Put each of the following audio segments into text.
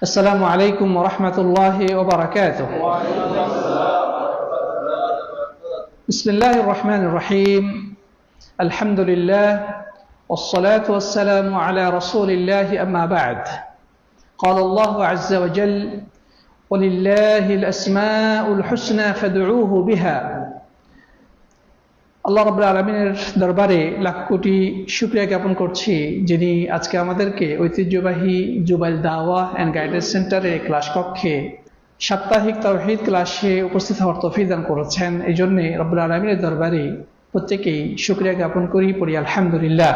السلام عليكم ورحمة الله وبركاته. بسم الله الرحمن الرحيم. الحمد لله والصلاة والسلام على رسول الله أما بعد. قال الله عز وجل ولله الأسماء الحسنى فادعوه بها. আল্লাহ রব আলমিনের দরবারে লাখ কোটি শুক্রিয়া জ্ঞাপন করছি, যিনি আজকে আমাদেরকে ঐতিহ্যবাহী জুবাইল দাওয়া অ্যান্ড গাইডেন্স সেন্টারে ক্লাস কক্ষে সাপ্তাহিক তৌহিদ ক্লাসে উপস্থিত হওয়ার তফিক দান করেছেন। এই জন্যে রব্বুল আলমিনের দরবারে প্রত্যেকেই শুক্রিয়া জ্ঞাপন করি, পড়ি আলহামদুলিল্লাহ।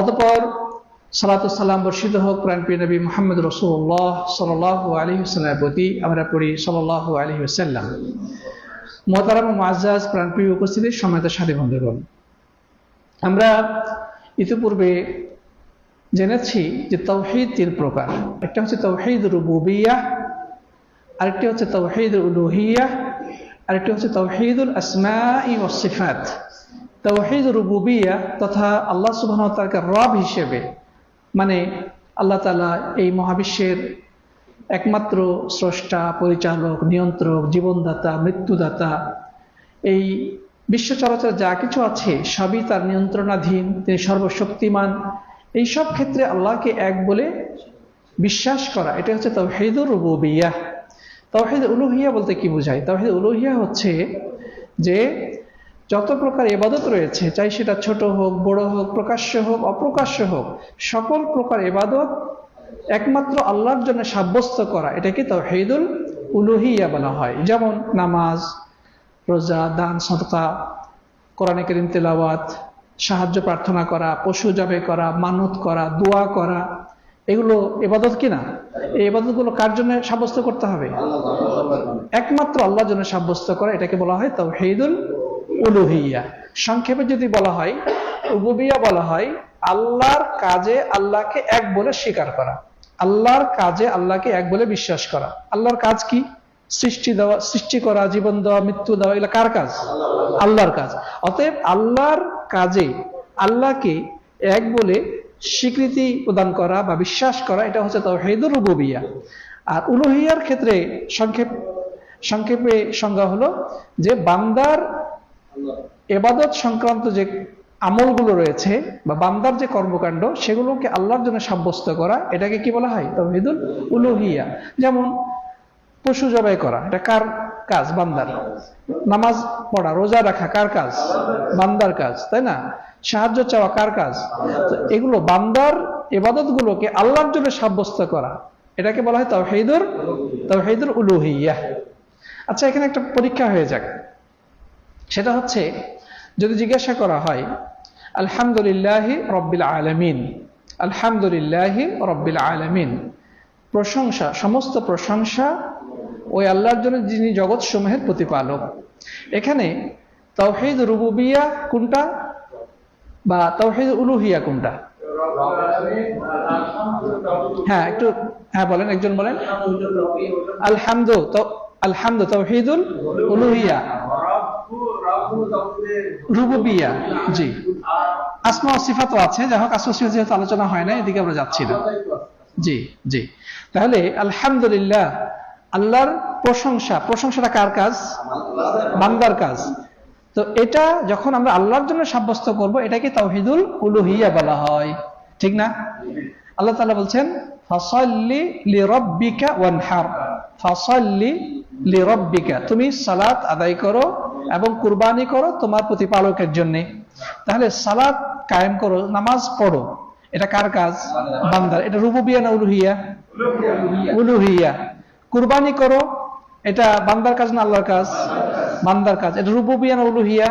অতপর সালাতাম বর্ষিত হোক প্রাণপ্রিয় নবী মোহাম্মদ রসুল্লাহ সাল আলী হুসলামের প্রতি আমরা পড়ি সাল আলী হুসাল্লাম মহতারাম মাজাজ প্রাণপ্রিয় উপস্থিতির সময়ত সাথী বন্ধুগণ আমরা ইতিপূর্বে জেনেছি যে তৌহিদ তিন প্রকার। একটা হচ্ছে তৌহিদ রুবুবিয়া, আরেকটি হচ্ছে তৌহিদ উলুহিয়া, আরেকটি হচ্ছে তৌহিদুল আসমা ই ওসিফাত তৌহিদ রুবুবিয়া তথা আল্লাহ সুবাহ তালকে রব হিসেবে মানে আল্লাহ তালা এই মহাবিশ্বের একমাত্র স্রষ্টা, পরিচালক, নিয়ন্ত্রক, জীবনদাতা, মৃত্যুদাতা। এই বিশ্ব চরাচর যা কিছু আছে, সবই তার নিয়ন্ত্রণাধীন, তিনি সর্বশক্তিমান। এই সব ক্ষেত্রে আল্লাহকে এক বলে বিশ্বাস করা, এটা হচ্ছে তৌহিদুর রুবিয়া তৌহিদ উলুহিয়া বলতে কি বোঝায়? তৌহিদ উলুহিয়া হচ্ছে যে যত প্রকার এবাদত রয়েছে, চাই সেটা ছোট হোক, বড় হোক, প্রকাশ্য হোক, অপ্রকাশ্য হোক, সকল প্রকার এবাদত একমাত্র আল্লাহর জন্য সাব্যস্ত করা, এটাকে তৌহিদুল উলুহিয়া বলা হয়। যেমন নামাজ, রোজা, দান, সদকা, কোরআনে করিম তেলাওয়াত, সাহায্য প্রার্থনা করা, পশু জবে করা, মানত করা, দোয়া করা, এগুলো এবাদত কিনা এই এবাদতগুলো কার জন্য সাব্যস্ত করতে হবে? একমাত্র আল্লাহর জন্য সাব্যস্ত করা, এটাকে বলা হয় তৌহিদুল উলুহিয়া। সংক্ষেপে যদি বলা হয় উবুবিয়া বলা হয় আল্লাহর কাজে আল্লাহকে এক বলে স্বীকার করা। আল্লাহর কাজে আল্লাহকে এক বলে বিশ্বাস করা। আল্লাহর কাজ কি? সৃষ্টি দেওয়া, সৃষ্টি করা, জীবন দেওয়া, মৃত্যু দেওয়া, এগুলো কার কাজ? আল্লাহর কাজ। অতএব আল্লাহর কাজে আল্লাহকে এক বলে স্বীকৃতি প্রদান করা বা বিশ্বাস করা, এটা হচ্ছে তাওহীদুর রুবুবিয়া। আর উলুহিয়ার ক্ষেত্রে সংক্ষেপ, সংক্ষেপে সংজ্ঞা হলো যে বান্দার এবাদত সংক্রান্ত যে আমলগুলো রয়েছে বা বান্দার যে কর্মকাণ্ড, সেগুলোকে আল্লাহর জন্য সাব্যস্ত করা, এটাকে কি বলা হয়? তহিদুল উলুহিয়া। যেমন পশু জবাই করা, এটা কার কাজ? বান্দার। নামাজ পড়া, রোজা রাখা, কার কাজ? বান্দার কাজ, তাই না? সাহায্য চাওয়া কার কাজ? এগুলো বান্দার এবাদত গুলোকে আল্লাহর জন্য সাব্যস্ত করা, এটাকে বলা হয় তহিদুর তহিদুর উলুহিয়া। আচ্ছা এখানে একটা পরীক্ষা হয়ে যাক। সেটা হচ্ছে, যদি জিজ্ঞাসা করা হয় আলহামদুলিল্লাহ রব্বিল আলমিন। আলহামদুলিল্লাহ রব্বিল আলমিন। প্রশংসা, সমস্ত প্রশংসা ওই আল্লাহর জন্য যিনি জগৎ সমূহের প্রতিপালক। এখানে তৌহিদ রুবুবিয়া কোনটা বা তৌহিদ উলুহিয়া কোনটা? হ্যাঁ একটু হ্যাঁ বলেন, একজন বলেন। আলহামদু আলহামদু তৌহিদুল উলুহিয়া। রুবুবিয়া, জি। আসমা সিফাতও আছে, যাই হোক, আসমা সিফাত যেহেতু আলোচনা হয় না এদিকে আমরা যাচ্ছি না। জি জি। তাহলে, আলহামদুলিল্লাহ, আল্লাহর প্রশংসা, প্রশংসাটা কার কাজ? বান্দার কাজ। তো এটা যখন আমরা আল্লাহর জন্য সাব্যস্ত করব, এটাকে তাওহিদুল উলুহিয়া বলা হয়। ঠিক না? আল্লাহ তাআলা বলছেন, ফাসাল্লি লিরাব্বিকা ওয়ানহার। ফাসাল্লি লিরাব্বিকা। তুমি সালাত আদায় করো এবং কুরবানি করো তোমার প্রতিপালকের জন্য। তাহলে সালাত কায়েম করো, নামাজ পড়ো। এটা কার কাজ? বান্দার। এটা রুবুবিয়া না উলুহিয়া? উলুহিয়া। কুরবানি করো, এটা বান্দার কাজ না আল্লাহর কাজ? বান্দার কাজ। এটা রুবুবিয়া না উলুহিয়া?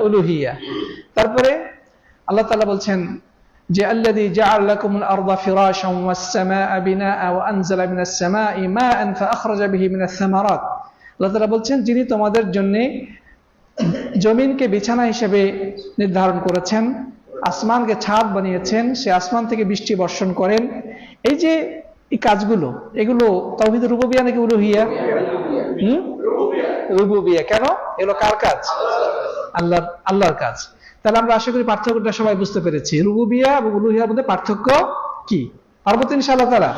উলুহিয়া। তারপরে আল্লাহ তালা বলছেন যে লাকুমুল আরদা ফিরাশান ওয়াস সামাআ বিনাআ ওয়া আনজালা মিনাস সামাই মাআন ফাআখরাজা বিহি মিনাস সামারাত। আল্লাহ বলছেন, যিনি তোমাদের জন্যে জমিনকে বিছানা হিসেবে নির্ধারণ করেছেন, আসমানকে ছাদ বানিয়েছেন, সে আসমান থেকে বৃষ্টি বর্ষণ করেন। এই যে এই কাজগুলো, এগুলো তৌহিদ রুববিয়া নাকি উলুহিয়া? হুম? রুববিয়া, কেন? এগুলো কার কাজ? আল্লাহর আল্লাহর কাজ। তাহলে আমরা আশা করি পার্থক্যটা সবাই বুঝতে পেরেছি। রুবুবিয়া এবং উলুহিয়ার মধ্যে পার্থক্য কি? পারব তো ইনশাআল্লাহ তারা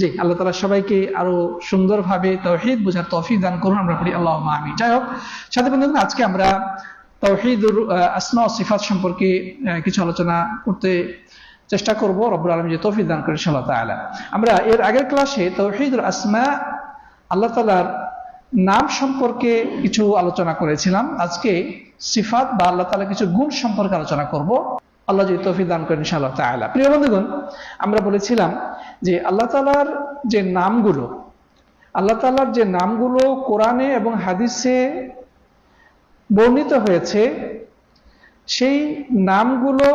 জি, আল্লাহ তালা সবাইকে আরও সুন্দরভাবে তৌহিদ বোঝার তৌফিক দান করুন, আমরা পড়ি আল্লাহ আমি যাই হোক, সাথে বন্ধুগণ, আজকে আমরা তৌহিদুর আসমা সিফাত সম্পর্কে কিছু আলোচনা করতে চেষ্টা করব। রব্বুল আলম যে তৌফিক দান করেন সাল্লাহ তাআলা। আমরা এর আগের ক্লাসে তৌহিদুর আসমা আল্লাহ তালার নাম সম্পর্কে কিছু আলোচনা করেছিলাম। আজকে সিফাত বা আল্লাহ তালা কিছু গুণ সম্পর্কে আলোচনা করব। আল্লাহ যদি তৌফিক দান করেন ইনশাআল্লাহ তাআলা। প্রিয় বন্ধুগণ, আমরা বলেছিলাম যে আল্লাহ তালার যে নামগুলো, আল্লাহ তালার যে নামগুলো কোরআনে এবং হাদিসে বর্ণিত হয়েছে, সেই নামগুলো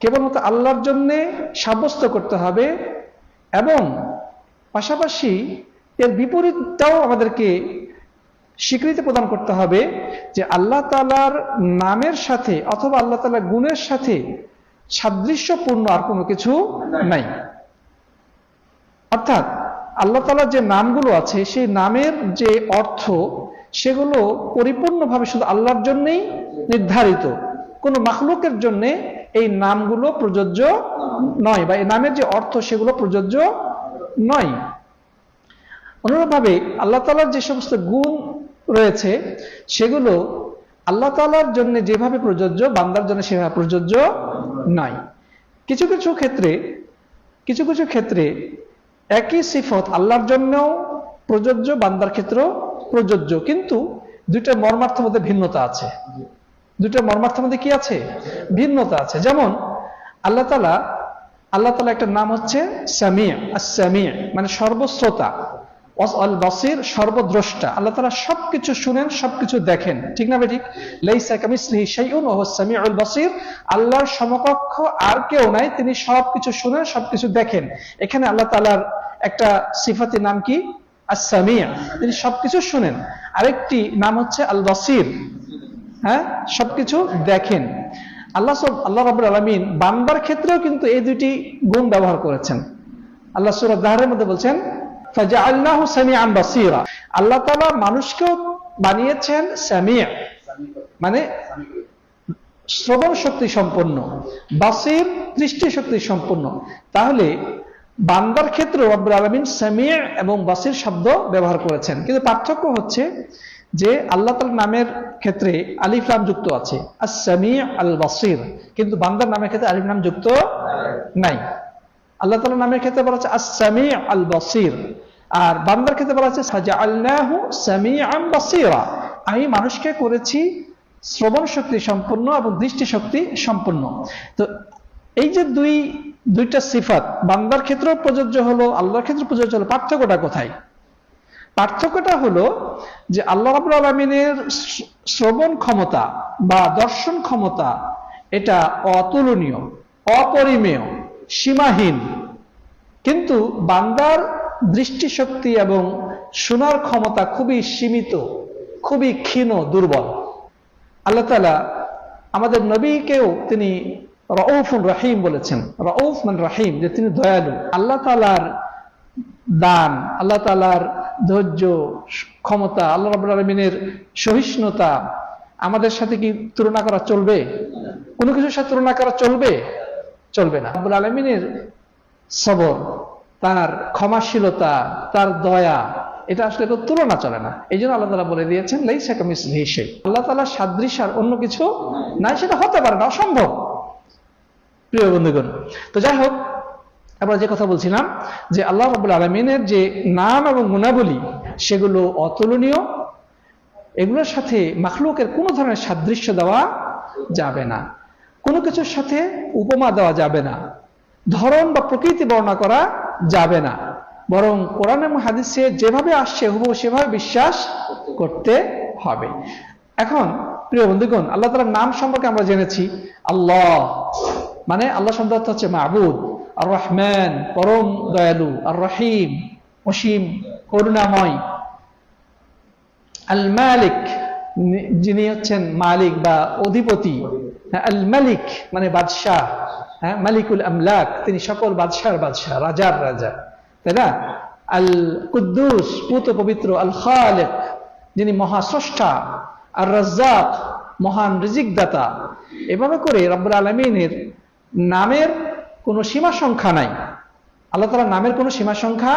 কেবলমাত্র আল্লাহর জন্যে সাব্যস্ত করতে হবে এবং পাশাপাশি এর বিপরীতটাও আমাদেরকে স্বীকৃতি প্রদান করতে হবে যে আল্লাহ তালার নামের সাথে অথবা আল্লাহ তালার গুণের সাথে সাদৃশ্যপূর্ণ আর কোনো কিছু নাই। অর্থাৎ আল্লাহ তালার যে নামগুলো আছে সেই নামের যে অর্থ সেগুলো পরিপূর্ণভাবে শুধু আল্লাহর জন্যেই নির্ধারিত। কোনো মাখলুকের জন্য এই নামগুলো প্রযোজ্য নয় বা এই নামের যে অর্থ সেগুলো প্রযোজ্য নয়। অনুরূপভাবে আল্লাহ তালার যে সমস্ত গুণ রয়েছে, সেগুলো আল্লাহ তালার জন্য যেভাবে প্রযোজ্য, বান্দার জন্য সেভাবে প্রযোজ্য নয় কিছু কিছু ক্ষেত্রে, কিছু কিছু ক্ষেত্রে একই সিফত আল্লাহর জন্যও প্রযোজ্য, বান্দার ক্ষেত্রেও প্রযোজ্য। কিন্তু দুইটা মর্মার্থের মধ্যে ভিন্নতা আছে। দুইটা মর্মার্থের মধ্যে কি আছে? ভিন্নতা আছে। যেমন, আল্লাহ তালা আল্লাহ তালা একটা নাম হচ্ছে সামিয়া সামিয়া মানে সর্বশ্রোতা। অল বাসির সর্বদ্রষ্টা। আল্লাহ তালা সবকিছু শুনেন, সবকিছু দেখেন। ঠিক না ঠিক লাইসা কামিসলিহি শাইউন ওয়া হুয়াস বাসির। আল্লাহর সমকক্ষ আর কেউ নাই, তিনি সবকিছু শুনেন, সবকিছু দেখেন। এখানে আল্লাহ তাআলার একটা সিফাতি নাম কি? আস-সামিয়া তিনি সবকিছু শুনেন। আরেকটি নাম হচ্ছে আল বাসির। হ্যাঁ? সবকিছু দেখেন। আল্লাহ সব, আল্লাহ রাব্বুল আলামিন বান্দার ক্ষেত্রেও কিন্তু এই দুইটি গুণ ব্যবহার করেছেন। আল্লাহ সূরা দাহরের মধ্যে বলছেন আল্লাহ তাআলা মানুষকেও বানিয়েছেন সামিয়া। মানে শ্রবণ শক্তি সম্পন্ন, বাসির দৃষ্টি শক্তি সম্পন্ন। তাহলে বান্দার ক্ষেত্রে রব্বুল আলমিন সামিয়া এবং বাসির শব্দ ব্যবহার করেছেন। কিন্তু পার্থক্য হচ্ছে যে আল্লাহ তাল নামের ক্ষেত্রে আলিফ নাম যুক্ত আছে। আর সামি আল বাসির কিন্তু বান্দার নামের ক্ষেত্রে আলিফ নাম যুক্ত নাই। আল্লাহ তালা নামের ক্ষেত্রে বলা হচ্ছে আসামি আল বাসির আর বান্দার ক্ষেত্রে বলা হচ্ছে সাজা আল্লাহ সামি আম বাসিরা। আমি মানুষকে করেছি শ্রবণ শক্তি সম্পন্ন এবং দৃষ্টি শক্তি সম্পন্ন তো এই যে দুই, দুইটা সিফাত, বান্দার ক্ষেত্রেও প্রযোজ্য হলো, আল্লাহর ক্ষেত্রে প্রযোজ্য হলো, পার্থক্যটা কোথায়? পার্থক্যটা হলো যে আল্লাহ রাবুল আলমিনের শ্রবণ ক্ষমতা বা দর্শন ক্ষমতা এটা অতুলনীয়, অপরিমেয়। সীমাহীন। কিন্তু বান্দার দৃষ্টিশক্তি এবং শোনার ক্ষমতা খুবই সীমিত, খুবই ক্ষীণ, দুর্বল। আল্লাহ তালা আমাদের নবীকেও তিনি রউফুন রাহিম বলেছেন। রউফ মান রাহিম, যে তিনি দয়ালু। আল্লাহ তালার দান, আল্লাহ তালার ধৈর্য, ক্ষমতা, আল্লাহ রাবুল আলমিনের সহিষ্ণুতা আমাদের সাথে কি তুলনা করা চলবে? কোনো কিছুর সাথে তুলনা করা চলবে? চলবে না। আব্বুল আলমিনের সবর, তার ক্ষমাশীলতা, তার দয়া, এটা আসলে তো তুলনা চলে না। এই জন্য আল্লাহ তালা বলে দিয়েছেন লাই সাকামিস হিসে আল্লাহ তালা সাদৃশ্য আর অন্য কিছু নাই, সেটা হতে পারে না, অসম্ভব। প্রিয় বন্ধুগণ, তো যাই হোক, আমরা যে কথা বলছিলাম যে আল্লাহ রাবুল আলমিনের যে নাম এবং গুণাবলী, সেগুলো অতুলনীয়। এগুলোর সাথে মাখলুকের কোনো ধরনের সাদৃশ্য দেওয়া যাবে না। কোনো কিছুর সাথে উপমা দেওয়া যাবে না। ধরন বা প্রকৃতি বর্ণনা করা যাবে না। বরং কোরআন এবং হাদিসে যেভাবে আসছে, হুবহু সেভাবে বিশ্বাস করতে হবে। এখন, প্রিয় বন্ধুগণ, আল্লাহ তালার নাম সম্পর্কে আমরা জেনেছি। আল্লাহ মানে আল্লাহ শব্দ অর্থ হচ্ছে মাহবুদ আর রহমান পরম দয়ালু। আর রহিম অসীম, করুণাময়। আল মালিক যিনি হচ্ছেন মালিক বা অধিপতি। আল মালিক মানে বাদশাহ। হ্যাঁ মালিকুল আমলাক, তিনি সকল বাদশার বাদশাহ, রাজার রাজা, তাই না? আল কুদ্দুস পুত পবিত্র আল খালেক যিনি মহাস্রষ্টা আর রাজ্জাক মহান রিজিক দাতা এভাবে করে রব্বুল আলমিনের নামের কোনো সীমা সংখ্যা নাই। আল্লাহ তালার নামের কোনো সীমা সংখ্যা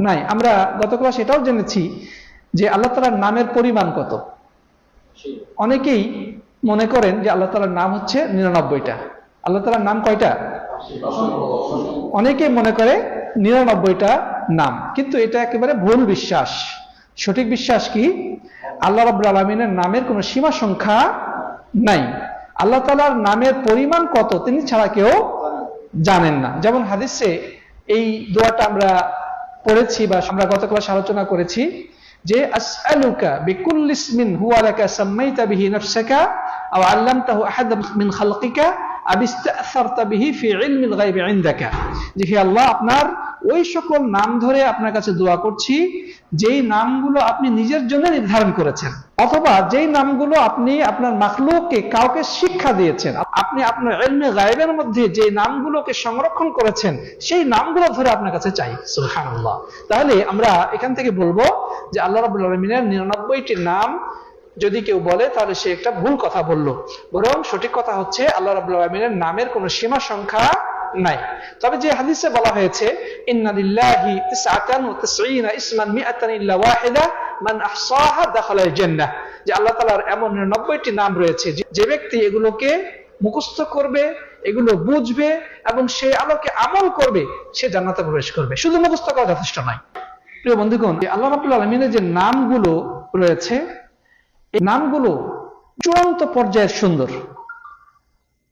নাই। আমরা গত ক্লাস এটাও জেনেছি যে আল্লাহ তালার নামের পরিমাণ কত? অনেকেই মনে করেন যে আল্লাহ তালার নাম হচ্ছে নিরানব্বইটা। আল্লাহ তালার নাম কয়টা? অনেকে মনে করে নিরানব্বইটা নাম, কিন্তু এটা একেবারে ভুল বিশ্বাস। সঠিক বিশ্বাস কি? আল্লাহ রাব্বুল আলমিনের নামের কোনো সীমা সংখ্যা নাই। আল্লাহ তালার নামের পরিমাণ কত তিনি ছাড়া কেউ জানেন না। যেমন হাদিসে এই দোয়াটা আমরা পড়েছি বা আমরা গত ক্লাসে আলোচনা করেছি যে আসআলুকা হুয়া লাকা বিহি নাফসাকা আও আল্লামতাহু আহাদ মিন খালকিকা বিহি ফি ইলমিল গায়বি ইনদাকা। যে হে আল্লাহ, আপনার ওই সকল নাম ধরে আপনার কাছে দোয়া করছি, যেই নামগুলো আপনি নিজের জন্য নির্ধারণ করেছেন, অথবা যেই নামগুলো আপনি আপনার মাখলুককে কাউকে শিক্ষা দিয়েছেন, আপনি আপনার এলমে গায়েবের মধ্যে যে নামগুলোকে সংরক্ষণ করেছেন, সেই নামগুলো ধরে আপনার কাছে চাই। সুবহানাল্লাহ। তাহলে আমরা এখান থেকে বলব যে আল্লাহ রাব্বুল আলামিনের নিরানব্বইটি নাম যদি কেউ বলে, তাহলে সে একটা ভুল কথা বলল। বরং সঠিক কথা হচ্ছে, আল্লাহ রাব্বুল আলামিনের নামের কোনো সীমা সংখ্যা নাই। তবে যে হাদিসে বলা হয়েছে, ইন্না লিল্লাহি তিসআতান ওয়া তিসঈনা ইসমান মিআতান ইল্লা ওয়াহিদা মান আহসাহা দাখালাল জান্নাহ। যে আল্লাহ তাআলার এমন 99টি নাম রয়েছে, যে- যে ব্যক্তি এগুলোকে মুখস্থ করবে, এগুলো বুঝবে এবং সে আলোকে আমল করবে, সে জান্নাতে প্রবেশ করবে। শুধু মুখস্থ করা যথেষ্ট নয়। প্রিয় বন্ধুগণ আল্লাহ রাব্বুল আলামিনের যে নামগুলো রয়েছে, এই নামগুলো চূড়ান্ত পর্যায়ের সুন্দর।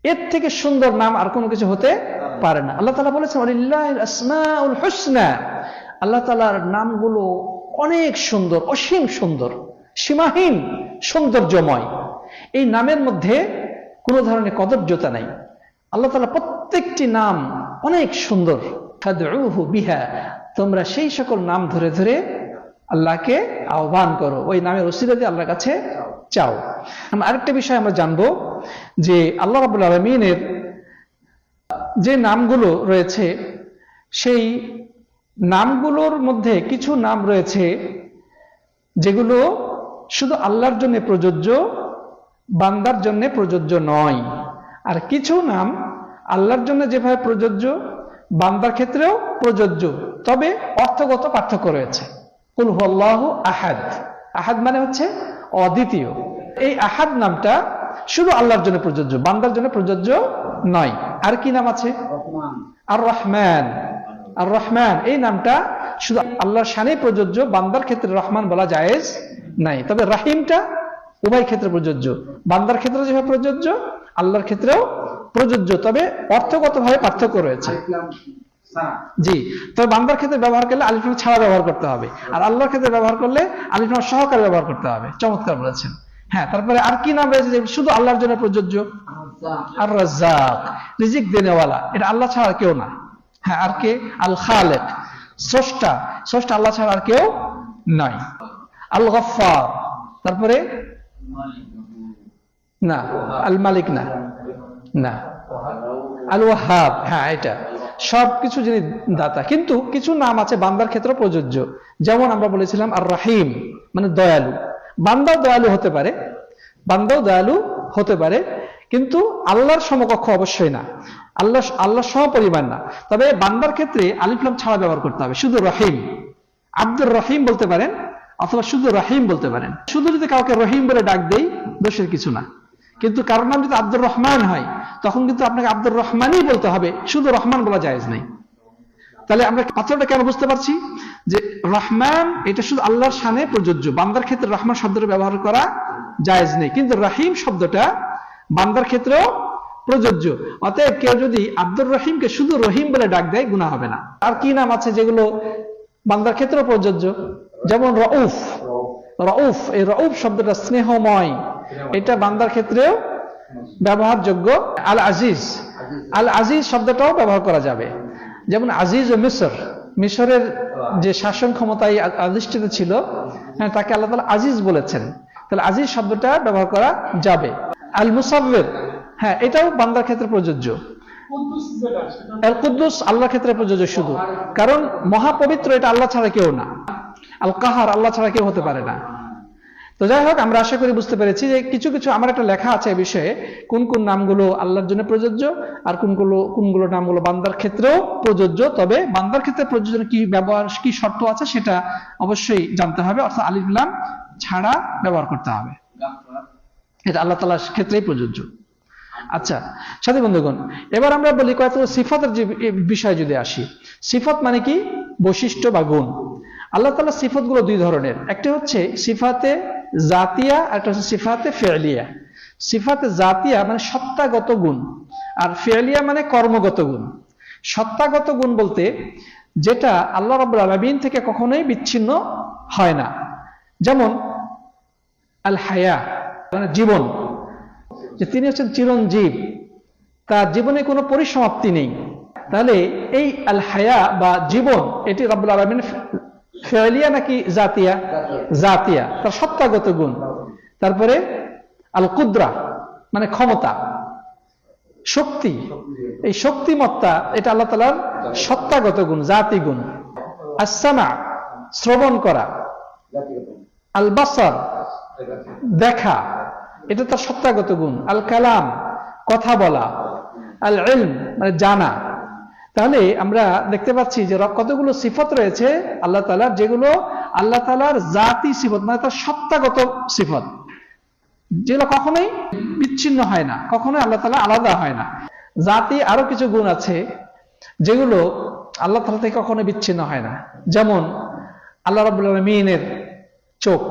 এর থেকে সুন্দর নাম আর কোনো কিছু হতে পারে না। আল্লাহ তালা বলেছেন, "ওয়ালিল্লাহিল আসমাউল আল্লাহ তালার নামগুলো অনেক সুন্দর, অসীম সুন্দর, সীমাহীন সৌন্দর্যময়। এই নামের মধ্যে কোনো ধরনের কদর্যতা নাই। আল্লাহ তালা প্রত্যেকটি নাম অনেক সুন্দর। বিহা তোমরা সেই সকল নাম ধরে ধরে আল্লাহকে আহ্বান করো। ওই নামের ওসিলা দিয়ে আল্লাহর কাছে চাও। আরেকটা বিষয় আমরা জানব যে আল্লাহ রাবুল আলমিনের যে নামগুলো রয়েছে, সেই নামগুলোর মধ্যে কিছু নাম রয়েছে যেগুলো শুধু আল্লাহর জন্য প্রযোজ্য, বান্দার জন্য প্রযোজ্য নয়। আর কিছু নাম আল্লাহর জন্য যেভাবে প্রযোজ্য বান্দার ক্ষেত্রেও প্রযোজ্য। তবে অর্থগত পার্থক্য রয়েছে। কুল হুয়াল্লাহ আহাদ। আহাদ মানে হচ্ছে অদ্বিতীয়। এই আহাদ নামটা শুধু আল্লাহর জন্য প্রযোজ্য বান্দার জন্য প্রযোজ্য নয়। আর কি নাম আছে? আর রহমান। আর রহমান এই নামটা শুধু আল্লাহর শানে প্রযোজ্য বান্দার ক্ষেত্রে রহমান বলা জায়েজ নাই। তবে রাহিমটা উভয় ক্ষেত্রে প্রযোজ্য। বান্দার ক্ষেত্রে যেভাবে প্রযোজ্য আল্লাহর ক্ষেত্রেও প্রযোজ্য তবে অর্থগতভাবে পার্থক্য রয়েছে। জি তবে বান্দার ক্ষেত্রে ব্যবহার করলে আলিফলাম ছাড়া ব্যবহার করতে হবে। আর আল্লাহর ক্ষেত্রে ব্যবহার করলে আলিফলাম সহকারে ব্যবহার করতে হবে। চমৎকার বলেছেন। হ্যাঁ তারপরে আর কি নাম রয়েছে শুধু আল্লাহর জন্য প্রযোজ্য? আর রাজ্জাক রিজিক দেনেওয়ালা। এটা আল্লাহ ছাড়া আর কেউ না। হ্যাঁ আর কে? আল খালেক। স্রষ্টা স্রষ্টা আল্লাহ ছাড়া আর কেউ নয় আল গফার তারপরে? না আল মালিক না। না। আল ওয়াহাব হ্যাঁ এটা। সব কিছু যিনি দাতা, কিন্তু কিছু নাম আছে বান্দার ক্ষেত্রে প্রযোজ্য। যেমন আমরা বলেছিলাম আর রাহিম মানে দয়ালু। বান্দাও দয়ালু হতে পারে, বান্দাও দয়ালু হতে পারে, কিন্তু আল্লাহর সমকক্ষ অবশ্যই না। আল্লাহ আল্লাহ সমপরিমাণ না। তবে বান্দার ক্ষেত্রে আলিফলাম ছাড়া ব্যবহার করতে হবে। শুধু রহিম। আব্দুর রহিম বলতে পারেন, অথবা শুধু রহিম বলতে পারেন। শুধু যদি কাউকে রহিম বলে ডাক দেই, দোষের কিছু না। কিন্তু কারোর নাম যদি আব্দুর রহমান হয়, তখন কিন্তু আপনাকে আব্দুর রহমানই বলতে হবে। শুধু রহমান বলা জায়েজ নেই। তাহলে আমরা পাত্রটা কেন বুঝতে পারছি? যে রহমান, এটা শুধু আল্লাহর শানে প্রযোজ্য। বান্দার ক্ষেত্রে রহমান শব্দটা ব্যবহার করা জায়েজ নেই। কিন্তু রাহিম শব্দটা বান্দার ক্ষেত্রেও প্রযোজ্য। অতএব কেউ যদি আব্দুর রহিমকে শুধু রহিম বলে ডাক দেয় গুণা হবে না। আর কি নাম আছে যেগুলো বান্দার ক্ষেত্রেও প্রযোজ্য? যেমন রউফ। রউফ, এই রউফ শব্দটা স্নেহময়। এটা বান্দার ক্ষেত্রেও ব্যবহারযোগ্য। আল আজিজ। আল আজিজ শব্দটাও ব্যবহার করা যাবে। যেমন আজিজ ও মিশর মিশরের যে শাসন ক্ষমতায় আধিষ্ঠিত ছিল হ্যাঁ তাকে আল্লাহ তালা আজিজ বলেছেন। তাহলে আজিজ শব্দটা ব্যবহার করা যাবে। আল মুসাব্বের। হ্যাঁ এটাও বান্দার ক্ষেত্রে প্রযোজ্য। আল কুদ্দুস আল্লাহর ক্ষেত্রে প্রযোজ্য শুধু। কারণ মহাপবিত্র এটা আল্লাহ ছাড়া কেউ না। আল কাহার আল্লাহ ছাড়া কেউ হতে পারে না। তো যাই হোক, আমরা আশা করি বুঝতে পেরেছি যে কিছু কিছু আমার একটা লেখা আছে এই বিষয়ে। কোন কোন নামগুলো আল্লাহর জন্য প্রযোজ্য আর কোনগুলো কোনগুলো নামগুলো বান্দার ক্ষেত্রেও প্রযোজ্য। তবে বান্দার ক্ষেত্রে প্রযোজ্য কি ব্যবহার, কি শর্ত আছে সেটা অবশ্যই জানতে হবে। অর্থাৎ আলিফলাম ছাড়া ব্যবহার করতে হবে। এটা আল্লাহ তালার ক্ষেত্রেই প্রযোজ্য। আচ্ছা সাথী বন্ধুগণ, এবার আমরা বলি কয়েকটা সিফাতের যে বিষয় যদি আসি। সিফত মানে কি? বৈশিষ্ট্য বা গুণ। আল্লাহ তালা সিফতগুলো দুই ধরনের। একটি হচ্ছে সিফাতে জাতিয়া আর একটা হচ্ছে সিফাতে ফেলিয়া। সিফাতে জাতিয়া মানে সত্তাগত গুণ, আর ফেলিয়া মানে কর্মগত গুণ। সত্তাগত গুণ বলতে যেটা আল্লাহ রব আলমিন থেকে কখনোই বিচ্ছিন্ন হয় না। যেমন আল হায়া মানে জীবন, যে তিনি হচ্ছেন চিরঞ্জীব, তার জীবনে কোনো পরিসমাপ্তি নেই। তাহলে এই আল হায়া বা জীবন, এটি রব্বুল আলমিন ফেলিয়া নাকি জাতিয়া? জাতিয়া। তার সত্তাগত গুণ। তারপরে আল কুদ্রা মানে ক্ষমতা। শক্তি। এই শক্তিমত্তা, এটা আল্লাহ তালার সত্তাগত গুণ, জাতি গুণ। আসামা শ্রবণ করা। আল বাসার দেখা। এটা তার সত্তাগত গুণ। আল কালাম কথা বলা। আল ইলম মানে জানা। তাহলে আমরা দেখতে পাচ্ছি যে কতগুলো সিফত রয়েছে, আল্লাহ তালার যেগুলো, আল্লাহ তালার জাতি সিফত মানে তার সত্তাগত সিফত। যেগুলো কখনোই বিচ্ছিন্ন হয় না, কখনোই আল্লাহ তালা আলাদা হয় না। জাতি আরও কিছু গুণ আছে, যেগুলো আল্লাহ তালা থেকে কখনো বিচ্ছিন্ন হয় না। যেমন, আল্লাহ রবুল্লা মিনের চোখ,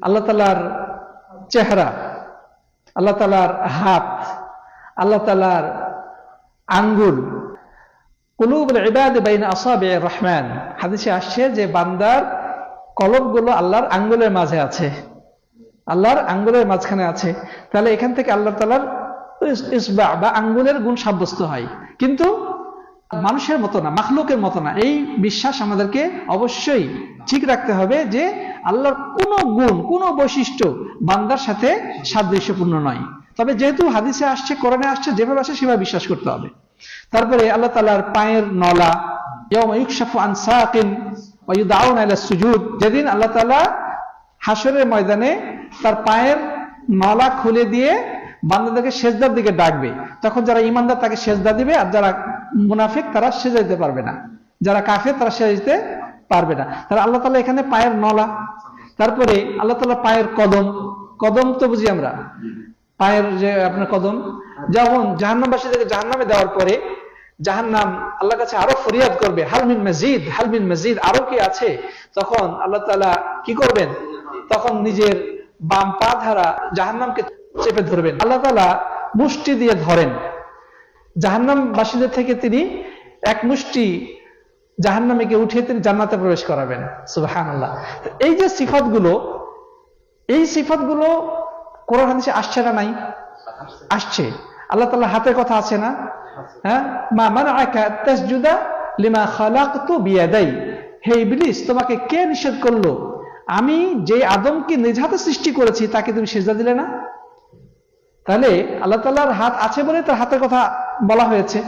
আল্লাহ তালার চেহারা, আল্লাহ তালার হাত, আল্লাহ তালার আঙ্গুল। কুলুবুল ইবাদ বাইন রহমান। হাদিসে আসছে যে বান্দার কলবগুলো আল্লাহর আঙ্গুলের মাঝে আছে। আল্লাহর আঙ্গুলের মাঝখানে আছে। তাহলে এখান থেকে আল্লাহ তালার ইসবা বা আঙ্গুলের গুণ সাব্যস্ত হয়। কিন্তু মানুষের মতো না, মাখলুকের মতো না। এই বিশ্বাস আমাদেরকে অবশ্যই ঠিক রাখতে হবে যে আল্লাহর কোনো গুণ, কোনো বৈশিষ্ট্য বান্দার সাথে সাদৃশ্যপূর্ণ নয়। তবে যেহেতু হাদিসে আসছে, কোরআনে আসছে, যেভাবে আসে সেভাবে বিশ্বাস করতে হবে। তারপরে আল্লাহ তালার পায়ের নলা যেদিন আল্লাহ তালা হাসরের ময়দানে তার পায়ের নলা খুলে দিয়ে বান্দাদেরকে সেজদার দিকে ডাকবে। তখন যারা ইমানদার তাকে সেজদা দিবে, আর যারা মুনাফিক তারা সেজা দিতে পারবে না। যারা কাফে তারা সেজা দিতে পারবে না। তারা আল্লাহ তালা এখানে পায়ের নলা, তারপরে আল্লাহ তালা পায়ের কদম কদম তো বুঝি আমরা। পায়ের যে আপনার কদম, যখন জাহান্নামবাসীদেরকে জাহান্নামে দেওয়ার পরে জাহান্নাম আল্লাহ কাছে আরও ফরিয়াদ করবে হালমিন মসজিদ হালমিন মজিদ, আরও কি আছে? তখন আল্লাহ তালা কি করবেন? তখন নিজের বাম পা ধারা জাহান্নামকে চেপে ধরবেন। আল্লাহ তালা মুষ্টি দিয়ে ধরেন। জাহান্নামবাসীদের থেকে তিনি এক মুষ্টি জাহান্নামীকে উঠিয়ে তিনি জান্নাতে প্রবেশ করাবেন। আল্লাহ এই যে সিফাতগুলো এই সিফাতগুলো কোরআন হাদিসে আসছে না নাই? আসছে। আল্লাহ তাল্লাহ হাতের কথা আছে না? হ্যাঁ? মা মানে লিমা খালাকতু বিয়াদাই। হে ইবলিস, তোমাকে কে নিষেধ করল? আমি যে আদমকে নিজ হাতে সৃষ্টি করেছি, তাকে তুমি সেজদা দিলে না? তাহলে আল্লাহ তাল্লাহর হাত আছে বলে তার হাতের কথা বলা হয়েছে।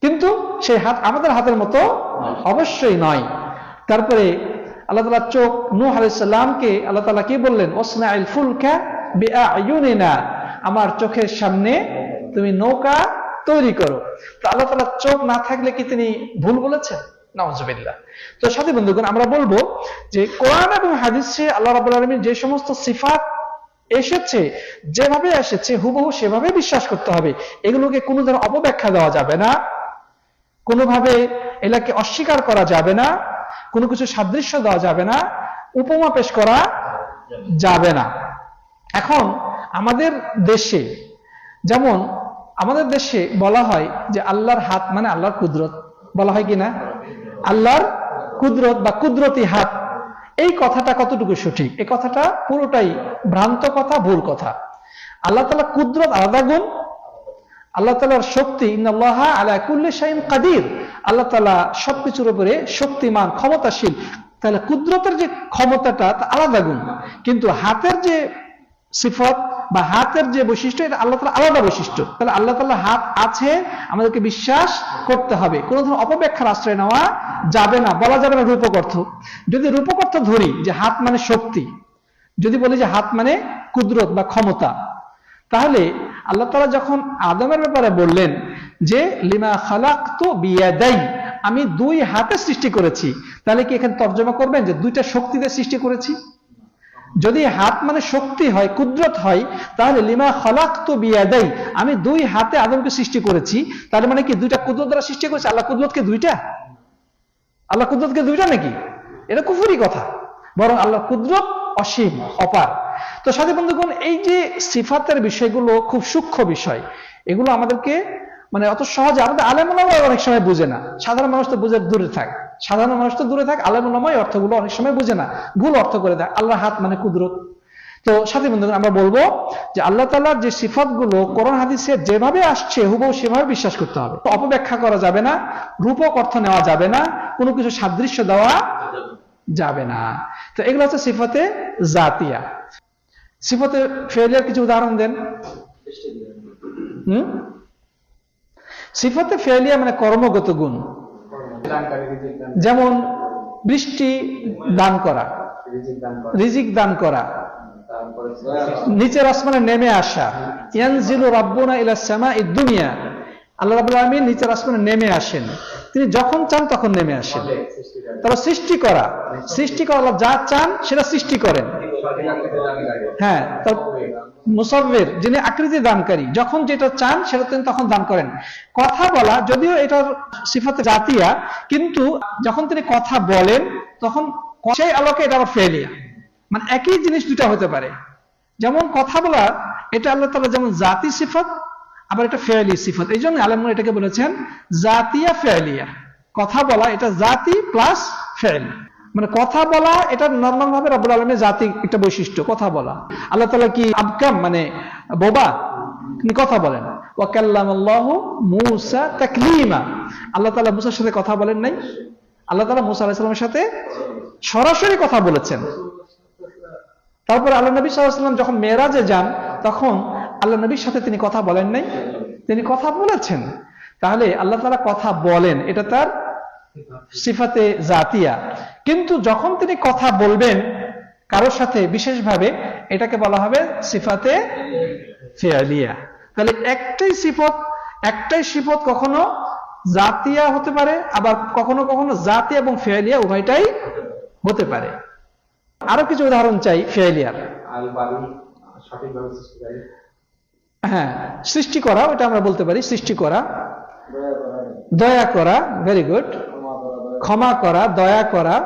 কিন্তু সেই হাত আমাদের হাতের মতো অবশ্যই নয়। তারপরে আল্লাহ তালা চোখ নূহ আলাইসাল্লামকে আল্লাহ তালা কি বললেন? ওসনা ফুল ফুলকা না আমার চোখের সামনে তুমি নৌকা তৈরি করো। তো আল্লাহ তালা চোখ না থাকলে কি তিনি ভুল বলেছেন? তো সাথী বন্ধুগণ, আমরা বলব যে কোরআন এবং হাদিসে আল্লাহ রাবুল আলমীর যে সমস্ত সিফাত এসেছে, যেভাবে এসেছে, হুবহু সেভাবে বিশ্বাস করতে হবে। এগুলোকে কোনো ধরনের অপব্যাখ্যা দেওয়া যাবে না। কোনোভাবে এলাকে অস্বীকার করা যাবে না। কোনো কিছু সাদৃশ্য দেওয়া যাবে না। উপমা পেশ করা যাবে না। এখন আমাদের দেশে, যেমন আমাদের দেশে বলা হয় যে আল্লাহর হাত মানে আল্লাহর কুদরত। বলা হয় কিনা আল্লাহর কুদরত বা কুদরতি হাত। এই কথাটা কতটুকু সঠিক? এই কথাটা পুরোটাই ভ্রান্ত কথা, ভুল কথা। আল্লাহ তালা কুদরত আলাদা গুণ। আল্লাহ তালার শক্তি কাদির। আল্লাহ তালা সবকিছুর উপরে শক্তিমান, ক্ষমতাশীল। তাহলে কুদরতের যে ক্ষমতাটা, তা আলাদা গুণ। কিন্তু হাতের যে সিফত বা হাতের যে বৈশিষ্ট্য, এটা আল্লাহ তালা আলাদা বৈশিষ্ট্য। তাহলে আল্লাহ তালা হাত আছে, আমাদেরকে বিশ্বাস করতে হবে। কোনো ধরনের অপব্যাখ্যার আশ্রয় নেওয়া যাবে না, বলা যাবে না রূপক অর্থ। যদি রূপক অর্থ ধরি, যে হাত মানে শক্তি, যদি বলি যে হাত মানে কুদরত বা ক্ষমতা, তাহলে আল্লাহ তালা যখন আদমের ব্যাপারে বললেন যে, লিমা খালাক তো বিয়াদাই আমি দুই হাতে সৃষ্টি করেছি। তাহলে কি এখানে তর্জমা করবেন যে দুইটা শক্তিতে সৃষ্টি করেছি? যদি হাত মানে শক্তি হয়, কুদরত হয়, তাহলে লিমা খলাক তো বিয়াদাই, আমি দুই হাতে আদমকে সৃষ্টি করেছি, তার মানে কি দুইটা কুদরত দ্বারা সৃষ্টি করেছি? আল্লাহ কুদরতকে দুইটা? আল্লাহ কুদরতকে দুইটা নাকি? এটা কুফুরি কথা। বরং আল্লাহ কুদরত অসীম, অপার। তো সাথে বন্ধুগণ, এই যে সিফাতের বিষয়গুলো খুব সূক্ষ্ম বিষয়, এগুলো আমাদেরকে মানে অত সহজে আমাদের আলেমুলামা অনেক সময় বুঝে না। সাধারণ মানুষ তো বুঝে দূরে থাক। সাধারণ মানুষ তো দূরে থাক আলেমুলামাই অর্থগুলো অনেক সময় বুঝে না। ভুল অর্থ করে দেয় আল্লাহ হাত মানে কুদরত। তো সাথী বন্ধুগণ, আমরা বলব যে আল্লাহ তালার যে সিফাতগুলো কোরআন হাদিসে যেভাবে আসছে, হুবহু সেভাবে বিশ্বাস করতে হবে। তো অপব্যাখ্যা করা যাবে না, রূপক অর্থ নেওয়া যাবে না, কোনো কিছু সাদৃশ্য দেওয়া যাবে না। তো এগুলো হচ্ছে সিফাতে জাতিয়া। সিফাতে ফেলিয়ার কিছু উদাহরণ দেন। হুম? সিফাতে ফেলিয়া মানে কর্মগত গুণ। যেমন বৃষ্টি দান করা, রিজিক দান করা, নিচের আসমানে নেমে আসা, ইয়ানজিলু রাব্বুনা ইলা সামা দুনিয়া, আল্লাহ রাব্বুল আলামিন নিচের আসমানে নেমে আসেন। তিনি যখন চান তখন নেমে আসেন। তারপর সৃষ্টি করা সৃষ্টি করা আল্লাহ যা চান সেটা সৃষ্টি করেন। হ্যাঁ মুসব্বের যিনি আকৃতি দানকারী, যখন যেটা চান সেটা তিনি তখন দান করেন। কথা বলা, যদিও এটার সিফাতে জাতিয়া, কিন্তু যখন তিনি কথা বলেন, তখন সেই আলোকে এটা আবার ফেলিয়া মানে একই জিনিস দুটা হতে পারে। যেমন কথা বলা, এটা আল্লাহ তালা যেমন জাতি সিফত আবার এটা ফেয়ালি সিফত। এই জন্য আলমুল এটাকে বলেছেন জাতিয়া ফেয়ালিয়া কথা বলা এটা জাতি প্লাস ফেয়াল মানে কথা বলা এটা নর্মাল ভাবে রব্বুল আলমের জাতি একটা বৈশিষ্ট্য, কথা বলা। আল্লাহ তালা কি আবকাম মানে বোবা? তিনি কথা বলেন। ওয়াকাল্লাম আল্লাহ মুসা তাকলিমা। আল্লাহ তালা মুসার সাথে কথা বলেন নাই। আল্লাহ তালা মুসা আলাহিসাল্লামের সাথে সরাসরি কথা বলেছেন। তারপর আল্লাহ নবী সাল্লাম যখন মেয়েরাজে যান, তখন আল্লাহ নবীর সাথে তিনি কথা বলেন নাই। তিনি কথা বলেছেন। তাহলে আল্লাহ তালা কথা বলেন, এটা তার সিফাতে জাতিয়া। কিন্তু যখন তিনি কথা বলবেন কারোর সাথে, বিশেষভাবে এটাকে বলা হবে সিফাতে ফেয়ালিয়া তাহলে একটাই সিফত একটাই সিফত কখনো জাতিয়া হতে পারে, আবার কখনো কখনো জাতি এবং ফেয়ালিয়া উভয়টাই হতে পারে। আরও কিছু উদাহরণ চাই ফেয়ালিয়ার হ্যাঁ সৃষ্টি করা ওটা আমরা বলতে পারি সৃষ্টি করা। দয়া করা ভেরি গুড ক্ষমা করা দয়া করা।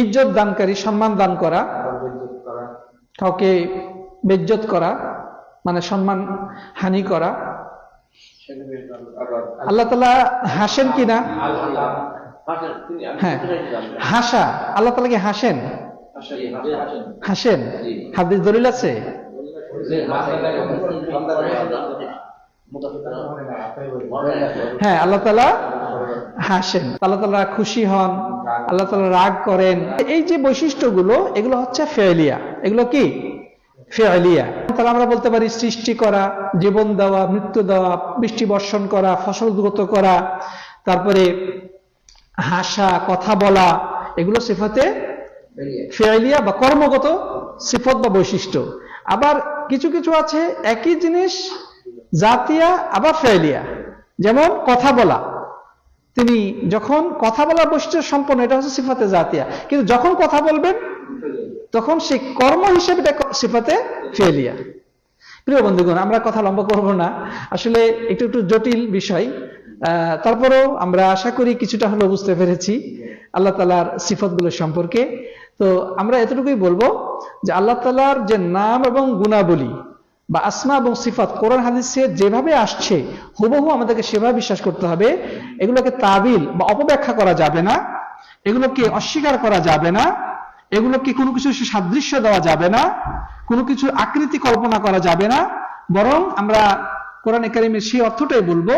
ইজ্জত দানকারী সম্মান দান করা। কাউকে বেজ্জত করা মানে সম্মান হানি করা। আল্লাহ তালা হাসেন কিনা হ্যাঁ হাসা। আল্লাহ তালা কি হাসেন? হাসেন হাদিস দলিল আছে? হ্যাঁ আল্লাহ তালা হাসেন আল্লাহ তালা খুশি হন আল্লাহ তালা রাগ করেন। এই যে বৈশিষ্ট্যগুলো এগুলো হচ্ছে ফেলিয়া এগুলো কি? ফেলিয়া তাহলে আমরা বলতে পারি সৃষ্টি করা জীবন দেওয়া মৃত্যু দেওয়া বৃষ্টি বর্ষণ করা ফসল দ্রুত করা তারপরে হাসা কথা বলা এগুলো সিফাতে ফেলিয়া বা কর্মগত সিফত বা বৈশিষ্ট্য। আবার কিছু কিছু আছে, একই জিনিস, জাতিয়া আবার ফেলিয়া যেমন কথা বলা। তিনি যখন কথা বলার বৈশিষ্ট্য সম্পন্ন, এটা হচ্ছে সিফাতে জাতিয়া। কিন্তু যখন কথা বলবেন, তখন সেই কর্ম হিসেবে সিফাতে ফেলিয়া প্রিয় বন্ধুগণ, আমরা কথা লম্বা করব না। আসলে একটু একটু জটিল বিষয়। তারপরেও আমরা আশা করি কিছুটা হলেও বুঝতে পেরেছি আল্লাহ তালার সিফতগুলো সম্পর্কে। তো আমরা এতটুকুই বলব যে আল্লাহ তালার যে নাম এবং গুণাবলী বা আসমা এবং সিফাত কোরআন হাদিসে যেভাবে আসছে, হুবহু আমাদেরকে সেভাবে বিশ্বাস করতে হবে। এগুলোকে তাবিল বা অপব্যাখ্যা করা যাবে না, এগুলোকে অস্বীকার করা যাবে না, এগুলোকে কোনো কিছু সাদৃশ্য দেওয়া যাবে না, কোনো কিছু আকৃতি কল্পনা করা যাবে না। বরং আমরা কোরআন একাডেমির সেই অর্থটাই বলব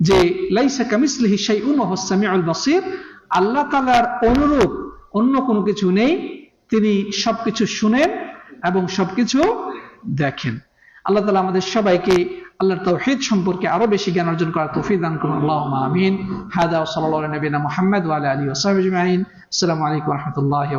যে লাইসা কামিসলিহি শাইউন ওয়া হুসামিউল বাসীর, আল্লাহ তাআলার অনুরূপ অন্য কোনো কিছু নেই। তিনি সবকিছু শুনেন এবং সবকিছু দেখেন। আল্লাহ তালা আমাদের সবাইকে আল্লাহর তৌহিদ সম্পর্কে আরও বেশি জ্ঞান অর্জন করার তৌফিক দান করুন। আল্লাহ আমিন। হাদা সাল্লাহ নবীনা মোহাম্মদ আলী আসসালামু আলাইকুম রহমতুল্লাহ